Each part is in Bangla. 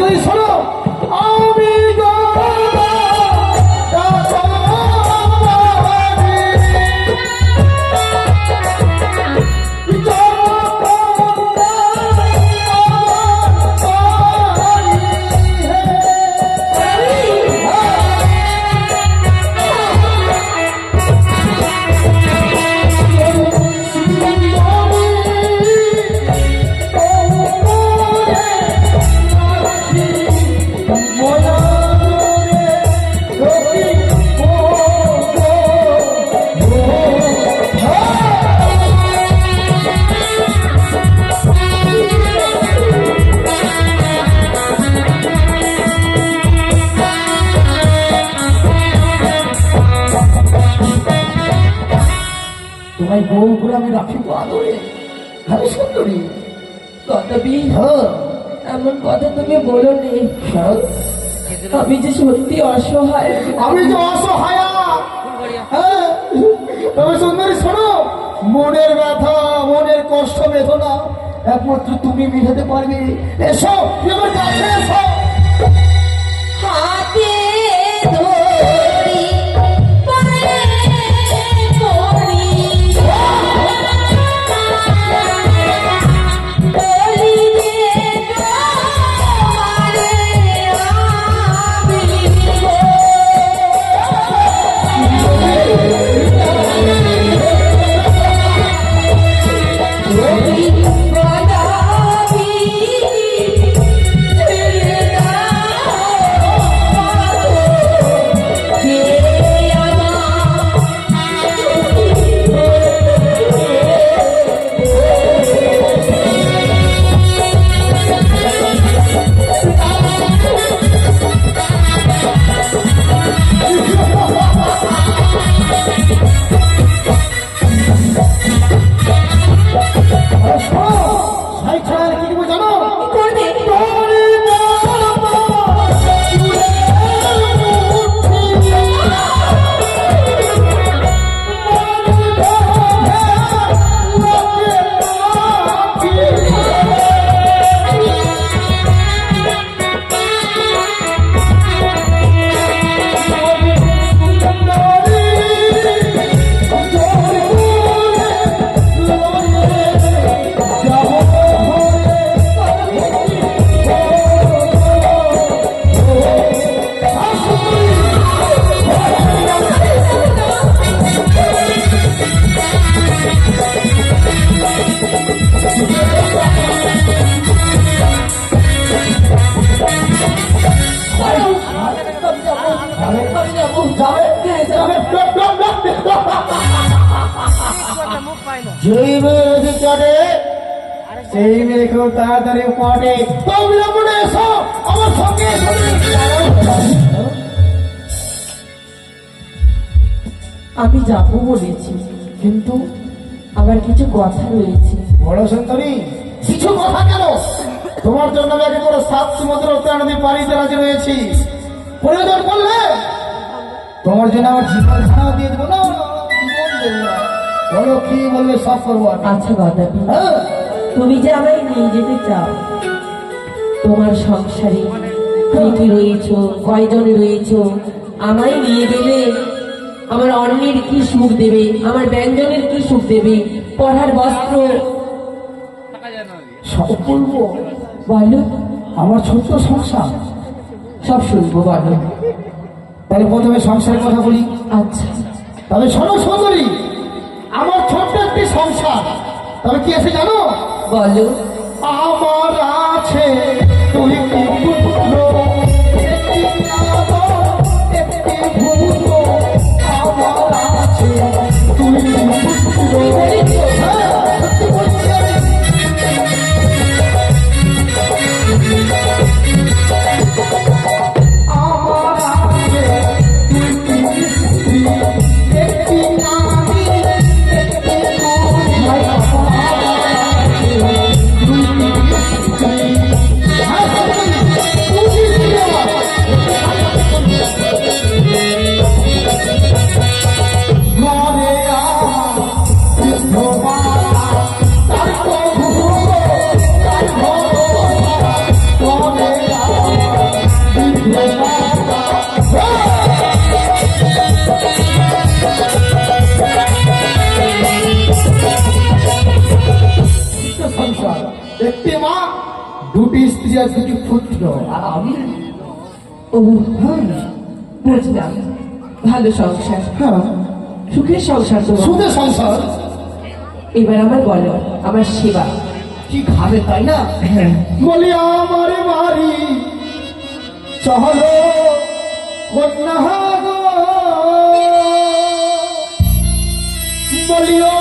তাই আমি যে সত্যি অসহায়। আমি অসহায়। হ্যাঁ? শোনো ব্যথা, মনের কষ্ট একমাত্র তুমি মিটাতে পারবে। এসো কাছে এসো। যেই মেয়ে রোজে চড়ে সেই মেয়েকেও তাড়াতাড়ি বিলম্বনে এসো আমার সঙ্গে আমি যাব বলেছি কিন্তু আমার কিছু কথা রয়েছে। বড় সুন্দরী কিছু কথা কেন? তোমার জন্য আমি একে করে সাত সমুদ্র নদী পানিতে রাজি রয়েছি। প্রয়োজন করলে তোমার জন্য আমার জীবন খারাপ দিয়ে দেবো না, জীবন দেবো না। বলো কি বলবে সব করব আচ্ছা গদাবি হ্যাঁ। তুমি যে আমায় নিয়ে যেতে চাও তোমার সংসারে কি কি রয়েছ কয়জন রয়েছ আমায় নিয়ে গেলে আমার অন্যের কি সুখ দেবে আমার ব্যঞ্জনের কি সুখ দেবে পড়ার বস্ত্র সব বলব? বলো আমার ছোট্ট সংসার সব শুনব বলো তাহলে প্রথমে সংসারের কথা বলি। আচ্ছা। তবে শোনো সুন্দরী। একটি সংসার। তবে কি আছে জানো? বলো। আমার আছে। তুই দুটি দুটি পুত্র আর আমি? ও হ্যাঁ। বুঝলাম ভালো সংসার হ্যাঁ। সুখের সংসার তোমার। সুদে সংসার? এবার আমার বলো আমার সেবা। কি খাবে তাই না? হ্যাঁ। বলি আমার বাড়ি। চহলো কন্যা বলিও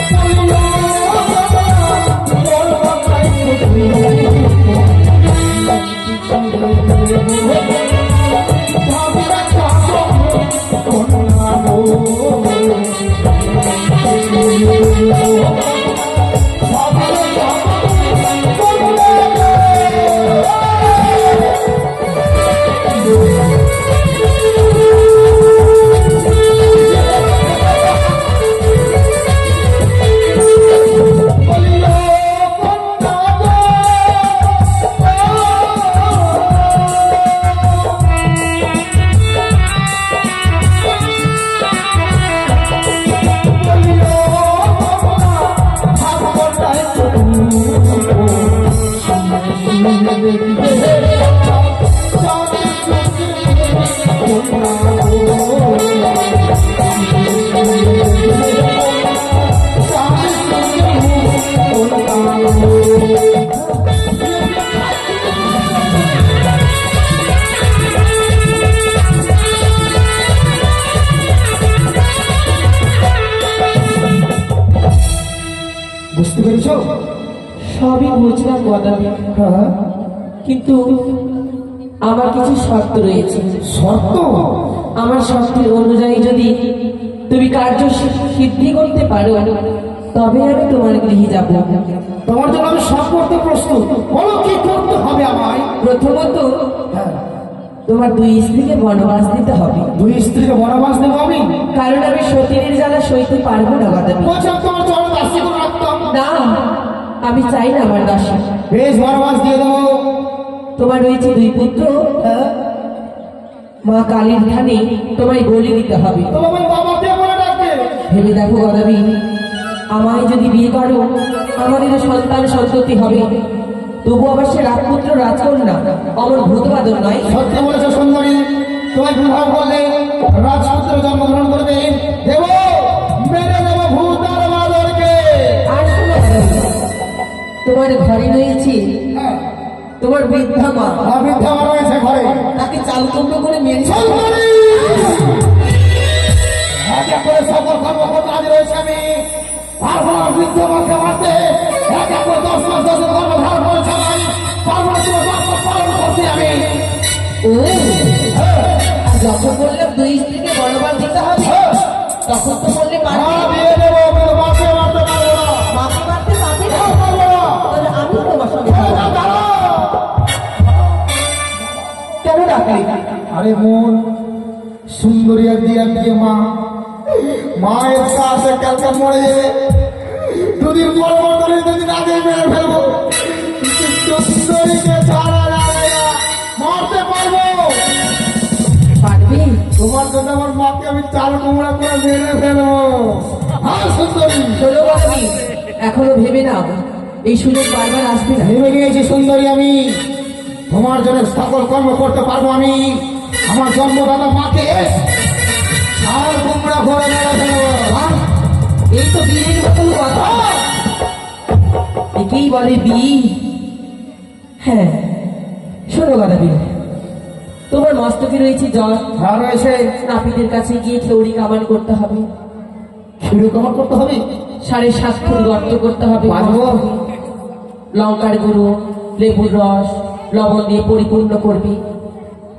Oh. গদাবি কিন্তু আমার কিছু শর্ত রয়েছে। শর্ত? আমার শর্তের অনুযায়ী যদি তুমি কার্য সিদ্ধি করতে পারো তবে আমি তোমার গৃহে যাব। তোমার জন্য আমি সব করতে প্রস্তুত বলো কি করতে হবে আমায়। প্রথমত হ্যাঁ। তোমার দুই স্ত্রীকে বনবাস দিতে হবে। দুই স্ত্রীকে বনবাস দেবো আমি? কারণ আমি সতীনের জ্বালা সইতে পারব না রাখতাম না আমি চাই না আমার দাসী। বেশ বনবাস দিয়ে দেবো তোমার রয়েছে দুই পুত্র মা কালীর ধানে তোমায় বলি দিতে হবে। ভেবে দেখো গদাবি আমায় যদি বিয়ে করো আমাদের সন্তান সন্ততি হবে। তবু আবার সে রাজপুত্র রাজকন্যা অমর ভূতবাদন নয়। সত্যি বলেছে সুন্দরী তোমায় বিবাহ করলে রাজপুত্র জন্মগ্রহণ করবে। দেব তোমার ঘরে রয়েছে? হ্যাঁ। তোমার বৃদ্ধা মা। বিদ্যা আমার রয়েছে ঘরে। তাকে চালচন্দ্র করে মেরে সুন্দরী এক এক করে সকল কর্মকর্তা আজ রয়েছে আমি। পারব না বৃদ্ধ মাকে মারতে এক এক করে দশ মাস দশ কর্ম ধারণ করেছে আমি। পারব না তোমার পালন করতে আমি। যখন বললাম দুই স্ত্রীকে বলবার দিতে হবে হ্যাঁ। তখন তো বললে পারবে আরে মন সুন্দরী একদিকে একদিকে মা। মায়ের কাছে কালকে মরে যাবে। দুদিন পর মরে দুদিন আগে মেরে ফেলব। সুন্দরীকে ছাড়া যাবে না। মারতে পারব। পারবি? তোমার জন্য আমার মাকে আমি চাল কুমড়া করে মেরে ফেলব। হ্যাঁ সুন্দরী। চলো বলবি এখনও ভেবে নাও। এই সুযোগ বারবার আসবে না। ভেবে নিয়েছি সুন্দরী আমি। তোমার জন্য সকল কর্ম করতে পারব আমি। আমার জন্মদাতা মাকে চাল কুমড়া করে মেরে হ্যাঁ? এই তো বিয়ের মতন কথা। একেই বলে বিয়ে। হ্যাঁ শোনো বাদাবি তোমার মস্তকে রয়েছে জল। হ্যাঁ রয়েছে। নাপিতের কাছে গিয়ে খেউড়ি কামান করতে হবে। শুরু কমা করতে হবে? সাড়ে সাত ফুট গর্ত করতে হবে। লঙ্কার গুঁড়ো লেবুর রস লবণ দিয়ে পরিপূর্ণ করবে।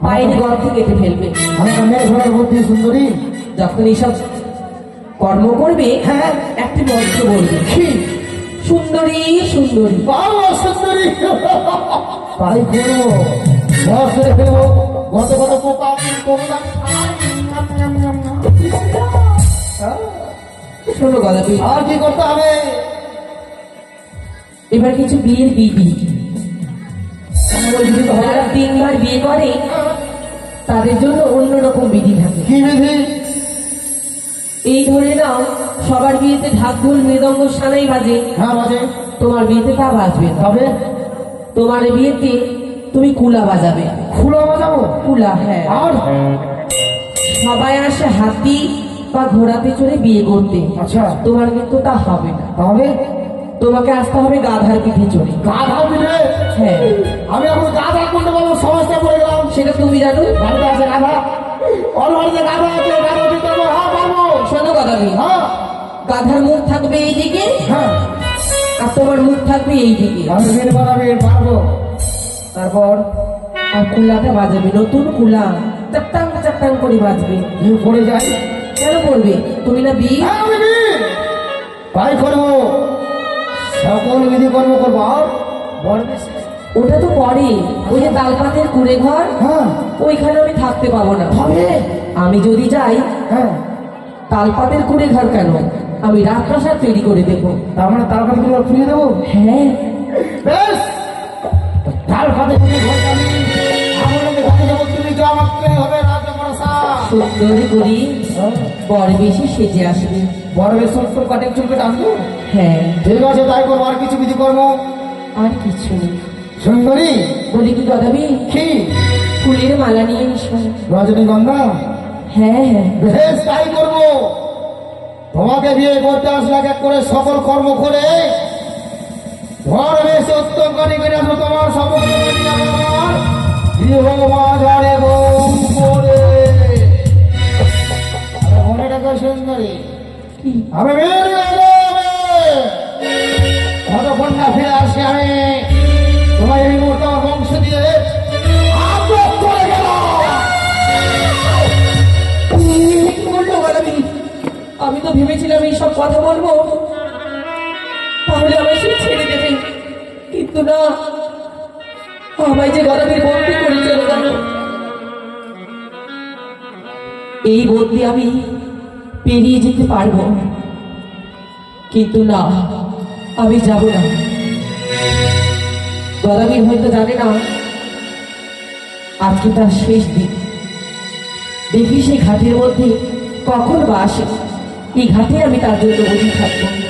পায়ের গর্ত কেটে ফেলবে। সুন্দরী। যখন এইসব কর্ম করবে হ্যাঁ। একটি মন্ত্র বলবে সুন্দরী সুন্দরী। বাবা সুন্দরী। তাই করব বস করে ফেলব গত গত পোকা পোকা শোনো গলাপি। আর কি করতে হবে? এবার কিছু বিয়ের তিনবার বিয়ে করে তাদের জন্য অন্যরকম বিধি থাকে। কি বিধি? এই ধরে নাও সবার বিয়েতে ঢাক ঢোল মৃদঙ্গ সানাই বাজে। হ্যাঁ বাজে। তোমার বিয়েতে তা বাজবে তবে? তোমার বিয়েতে তুমি কুলা বাজাবে। কুলা বাজাবো? কুলা হ্যাঁ। আর? সবাই আসে হাতি বা ঘোড়াতে চড়ে বিয়ে করতে। আচ্ছা। তোমার কিন্তু তা হবে না। তাহলে? তোমাকে আসতে হবে গাধার পিঠে চড়ে। গাধা দিলে হ্যাঁ। আমি এখন গাধা করতে পারব সমস্যা পড়ে গেলাম। সেটা তুমি জানো? বাড়িতে আছে গাধা? বাড়িতে গাধা আছে গাধা দিতে হবে হ্যাঁ পারব। শোনো কথা হ্যাঁ। গাধার মুখ থাকবে এইদিকে হ্যাঁ। আর তোমার মুখ থাকবে এইদিকে আমি বের বানাবে পারব। তারপর আর কুলাটা বাজাবে নতুন কুলা। চাপটাং চাপটাং করে বাজবে। পড়ে যায়? কেন পড়বে? তুমি না বিয়ে হ্যাঁ আমি বীর। তাই করব সকল বিধি কর্ম করব। আর বড় ওটা তো পরে ওই যে তালপাতের কুড়ে ঘর হ্যাঁ। ওইখানে আমি থাকতে পাবো না। হবে? আমি যদি যাই হ্যাঁ। তালপাতের কুড়ে ঘর কেন? আমি রাজপ্রাসাদ তৈরি করে দেবো। তার মানে তারপরে কি ফিরিয়ে দেবো? হ্যাঁ। বেশ! তার ফাঁদে ঘর যাবি আমার লোকে ঘরে যাব তুমি যা মাত্র হবে রাজপ্রসাদ। সুন্দর করি বড় বেশি সেজে আসবে। বড় বেশ কাটে চুলকে টানবো হ্যাঁ। ঠিক আছে তাই করব। আর কিছু বিধি কর্ম? আর কিছু নেই। সুন্দরী? বলি কি গদাবি? কি? ফুলের মালা নিয়ে রজনীগন্ধা? হ্যাঁ হ্যাঁ। বেশ তাই করব। তোমাকে বিয়ে করতে আসলে এক করে সকল কর্ম করে ঘর বেশ উত্তম করে আসব তোমার সকল গৃহ বাজারে সুন্দরী। আমি বের আমি তো ভেবেছিলাম এই সব কথা বলব। তাহলে আমায় সে ছেড়ে দেবে। কিন্তু না, আমায় যে বন্দি এই বন্দি আমি পেরিয়ে যেতে পারব। কিন্তু না, আমি যাব না। গদাবির হয়তো জানে না। আজকে তার শেষ দিন। দেখি সেই ঘাটের মধ্যে কখন বা আসে এই ঘাটে আমি তার জন্য বসে থাকব।